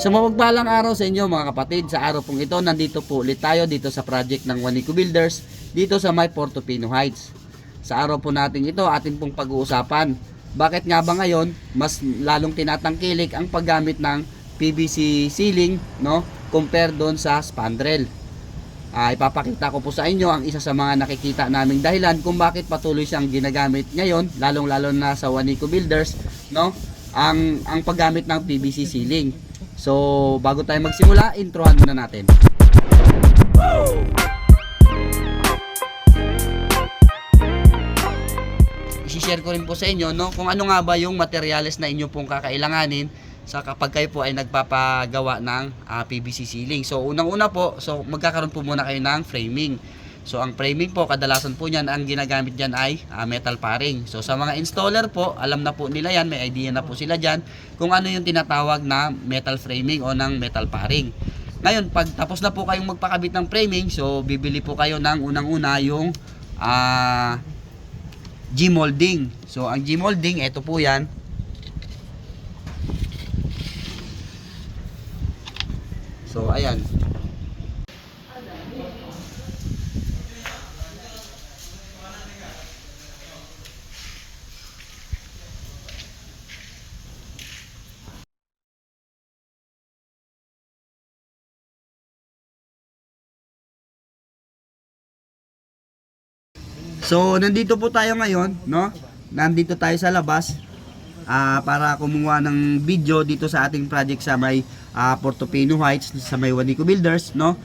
Sa mapagpalang araw sa inyo mga kapatid, sa araw pong ito, nandito po ulit tayo dito sa project ng Wanico Builders, dito sa May Portofino Heights. Sa araw po natin ito, atin pong pag-uusapan. Bakit nga ba ngayon, mas lalong tinatangkilik ang paggamit ng PVC ceiling, no, compare doon sa spandrel. Ah, ipapakita ko po sa inyo ang isa sa mga nakikita naming dahilan kung bakit patuloy siyang ginagamit ngayon, lalong-lalo na sa Wanico Builders, no? Ang ang paggamit ng PVC ceiling. So, bago tayo magsimula, introhan muna natin. I-share ko rin po sa inyo no kung ano nga ba yung materyales na inyo pong kakailanganin sa kapag kayo po ay nagpapagawa ng ah, PVC ceiling. So unang-una po, so magkakaroon po muna kayo ng framing. So ang framing po kadalasan po niyan ang ginagamit diyan ay ah, metal paring. So sa mga installer po, alam na po nila yan, may idea na po sila diyan kung ano yung tinatawag na metal framing o ng metal paring. Ngayon, pag tapos na po kayong magpakabit ng framing, so bibili po kayo ng unang-una yung ah G-molding. So, ang G-molding, ito po yan. So, ayan. So, nandito po tayo ngayon, no? Nandito tayo sa labas ah para kumuha ng video dito sa ating project sa may ah, Portofino Heights sa may Wanico Builders, no?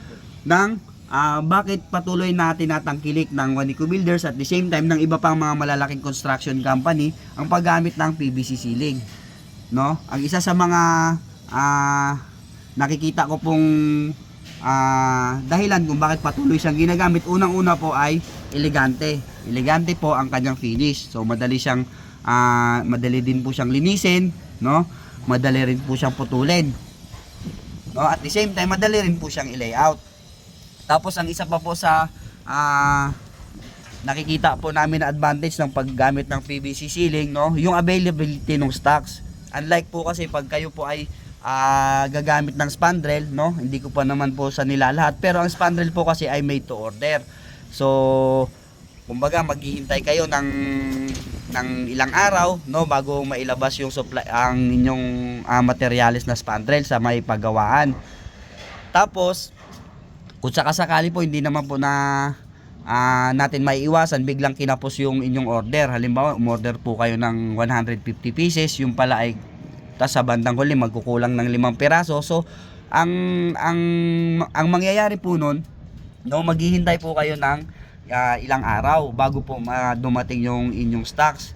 Ng ah, bakit patuloy na tinatangkilik ng Wanico Builders at the same time ng iba pang mga malalaking construction company ang paggamit ng PVC ceiling, no? Ang isa sa mga ah, nakikita ko pong ah, dahilan kung bakit patuloy siyang ginagamit unang-una po ay elegante. Elegante po ang kanyang finish. So madali siyang ah, madali din po siyang linisin, no? Madali rin po siyang putulin. No, at the same time madali rin po siyang i-layout. Tapos ang isa pa po sa ah, nakikita po namin na advantage ng paggamit ng PVC ceiling, no? Yung availability ng stocks. Unlike po kasi pag kayo po ay ah, gagamit ng spandrel, no? Hindi ko pa naman po sa nila lahat, pero ang spandrel po kasi ay made to order. So, kumbaga maghihintay kayo ng ng ilang araw, no, bago mailabas yung supply ang inyong ah, materyales na spandrel sa may paggawaan. Tapos, kung sakasakali po hindi naman po na ah, natin maiiwasan biglang kinapos yung inyong order. Halimbawa, umorder po kayo ng 150 pieces, yung pala ay tas sa bandang huli magkukulang ng limang piraso. So, ang ang ang mangyayari po nun, no, maghihintay po kayo ng ah, ilang araw bago po ma- dumating yung inyong stocks.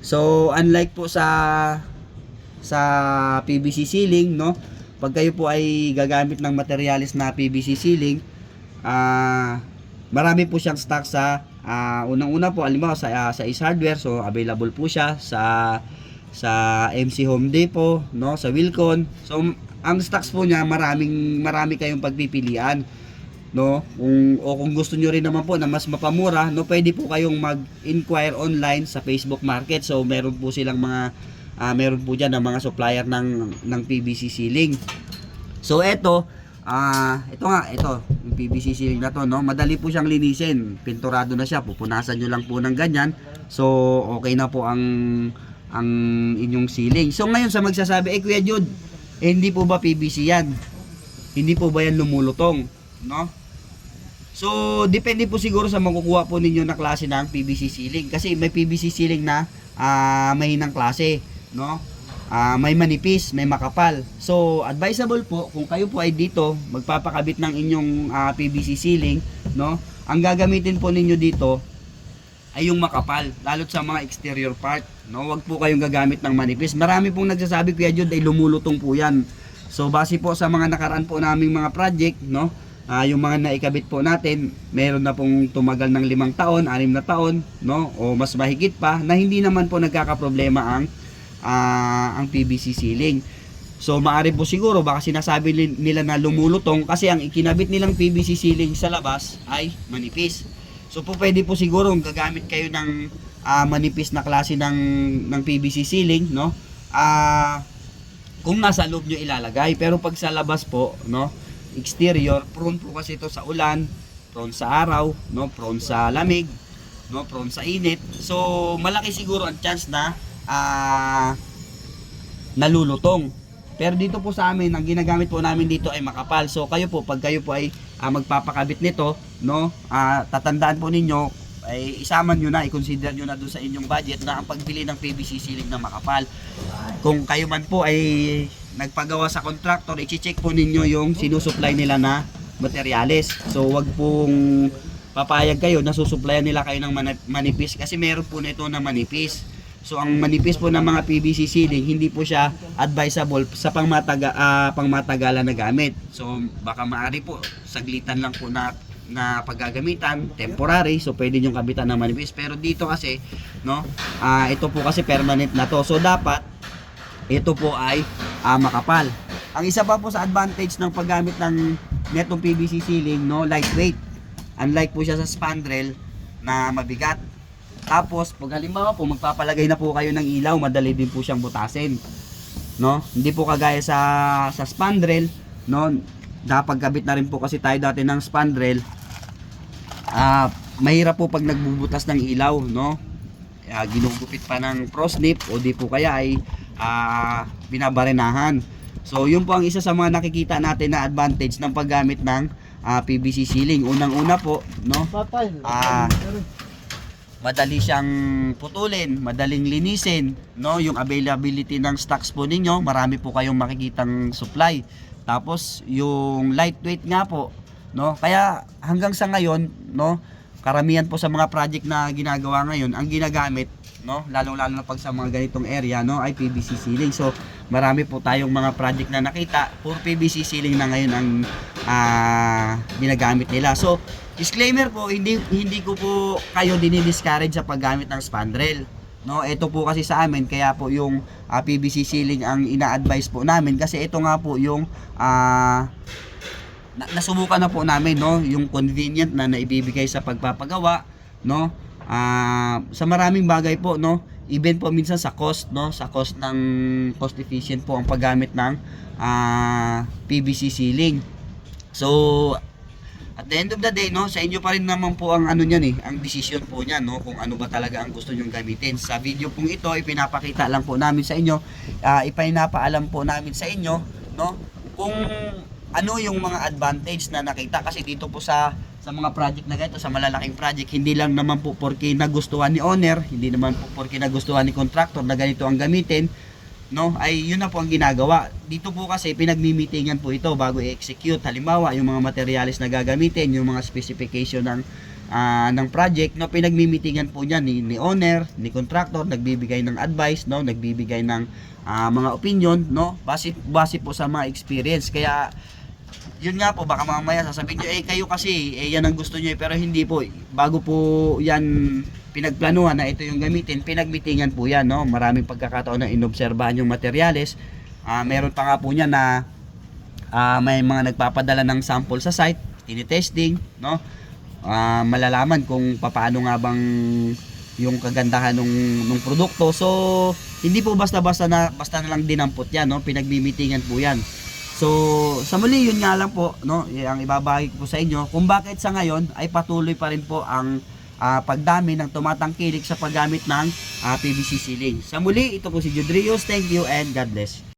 So, unlike po sa sa PVC ceiling, no? Pag kayo po ay gagamit ng materials na PVC ceiling, ah marami po siyang stock sa ah, unang-una po alimbawa sa ah, sa Ace Hardware, so available po siya sa sa MC Home Depot, no, sa Wilcon. So ang stocks po niya maraming marami kayong pagpipilian no. Kung o kung gusto niyo rin naman po na mas mapamura no pwede po kayong mag-inquire online sa Facebook Market. So meron po silang mga ah, meron po diyan ng mga supplier ng ng PVC ceiling. So eto ah ito nga ito yung PVC ceiling na to no. Madali po siyang linisin. Pinturado na siya pupunasan niyo lang po ng ganyan. So okay na po ang ang inyong ceiling so ngayon sa magsasabi eh Kuya Jude eh, hindi po ba PVC yan hindi po ba yan lumulutong no So, depende po siguro sa makukuha po ninyo na klase ng PVC ceiling. Kasi may PVC ceiling na ah, mahinang klase, no? Ah, may manipis, may makapal. So, advisable po kung kayo po ay dito magpapakabit ng inyong ah, PVC ceiling, no? Ang gagamitin po ninyo dito ay yung makapal, lalo't sa mga exterior part, no? Huwag po kayong gagamit ng manipis. Marami pong nagsasabi kuya Jude ay lumulutong po 'yan. So, base po sa mga nakaraan po naming mga project, no? Ah, yung mga naikabit po natin, meron na pong tumagal ng limang taon, anim na taon, no? O mas mahigit pa na hindi naman po nagkakaproblema ang ah, ang PVC ceiling. So maari po siguro baka sinasabi nila na lumulutong kasi ang ikinabit nilang PVC ceiling sa labas ay manipis. So po pwede po siguro gagamit kayo ng ah, manipis na klase ng ng PVC ceiling, no? Ah kung nasa loob nyo ilalagay. Pero pag sa labas po, no, exterior, prone po kasi ito sa ulan, prone sa araw, no, prone sa lamig, no, prone sa init. So, malaki siguro ang chance na ah nalulutong. Pero dito po sa amin, ang ginagamit po namin dito ay makapal. So kayo po, pag kayo po ay ah, magpapakabit nito, no, ah, tatandaan po ninyo, ay isama nyo na, i-consider nyo na doon sa inyong budget na ang pagbili ng PVC ceiling na makapal. Kung kayo man po ay nagpagawa sa contractor, i-check po ninyo yung sinusupply nila na materyales. So wag pong papayag kayo na susuplayan nila kayo ng manipis kasi meron po nito na manipis. So ang manipis po ng mga PVC ceiling hindi po siya advisable sa pangmataga ah, pangmatagalan na gamit. So baka maari po saglitan lang po na na paggagamitan, temporary, so pwede nyo kabitan ng manipis. Pero dito kasi, no, ah, ito po kasi permanent na to. So dapat ito po ay ah, makapal. Ang isa pa po sa advantage ng paggamit ng netong PVC ceiling, no, lightweight. Unlike po siya sa spandrel na mabigat. Tapos, pag halimbawa po, magpapalagay na po kayo ng ilaw, madali din po siyang butasin. No? Hindi po kagaya sa sa spandrel, no? Napagkabit na rin po kasi tayo dati ng spandrel. Ah, mahirap po pag nagbubutas ng ilaw, no? Ah, ginugupit pa ng prosnip o di po kaya ay ah, binabarenahan. So, yun po ang isa sa mga nakikita natin na advantage ng paggamit ng ah, PVC ceiling. Unang-una po, no? Ah, madali siyang putulin, madaling linisin, no? Yung availability ng stocks po ninyo, marami po kayong makikitang supply. Tapos yung lightweight nga po, no? Kaya hanggang sa ngayon, no, karamihan po sa mga project na ginagawa ngayon, ang ginagamit, no, lalong-lalo na pag sa mga ganitong area, no, ay PVC ceiling. So, marami po tayong mga project na nakita, puro PVC ceiling na ngayon ang ah, ginagamit nila. So, disclaimer po, hindi hindi ko po kayo dinidiscourage sa paggamit ng spandrel. No, ito po kasi sa amin kaya po yung ah, PVC ceiling ang ina-advise po namin. Kasi ito nga po yung ah na, nasubukan na po namin no yung convenient na naibibigay sa pagpapagawa no. Ah, sa maraming bagay po no. Even po minsan sa cost no sa cost ng cost efficient po ang paggamit ng ah, PVC ceiling. So at the end of the day, no, sa inyo pa rin naman po ang ano niyan eh, ang decision po niyan, no, kung ano ba talaga ang gusto nyong gamitin. Sa video pong ito, ipinapakita lang po namin sa inyo, ah ipinapaalam po namin sa inyo, no, kung ano yung mga advantage na nakita kasi dito po sa sa mga project na ganito, sa malalaking project, hindi lang naman po porke nagustuhan ni owner, hindi naman po porke nagustuhan ni contractor na ganito ang gamitin, no? Ay yun na po ang ginagawa. Dito po kasi pinagmimitingan po ito bago i-execute. Halimbawa yung mga materials na gagamitin yung mga specification ng ah, ng project no? Pinagmimitingan po niyan ni, ni owner ni contractor nagbibigay ng advice no? Nagbibigay ng ah, mga opinion no? Base base po sa mga experience. Kaya yun nga po, baka mamaya sasabihin nyo, eh kayo kasi, eh yan ang gusto nyo eh, pero hindi po, bago po yan pinagplanuhan na ito yung gamitin, pinagmitingan po yan, no? Maraming pagkakataon na inobserbahan yung materyales. Ah, meron pa nga po niya na ah, may mga nagpapadala ng sample sa site, tinitesting, no? Ah, malalaman kung paano nga bang yung kagandahan ng ng produkto. So, hindi po basta-basta na basta na lang dinampot 'yan, no? Pinagmimitingan po 'yan. So, sa muli, yun nga lang po, no, ang ibabahagi ko sa inyo, kung bakit sa ngayon ay patuloy pa rin po ang ah, pagdami ng tumatangkilik sa paggamit ng ah, PVC ceiling. Sa muli, ito po si Judrius. Thank you and God bless.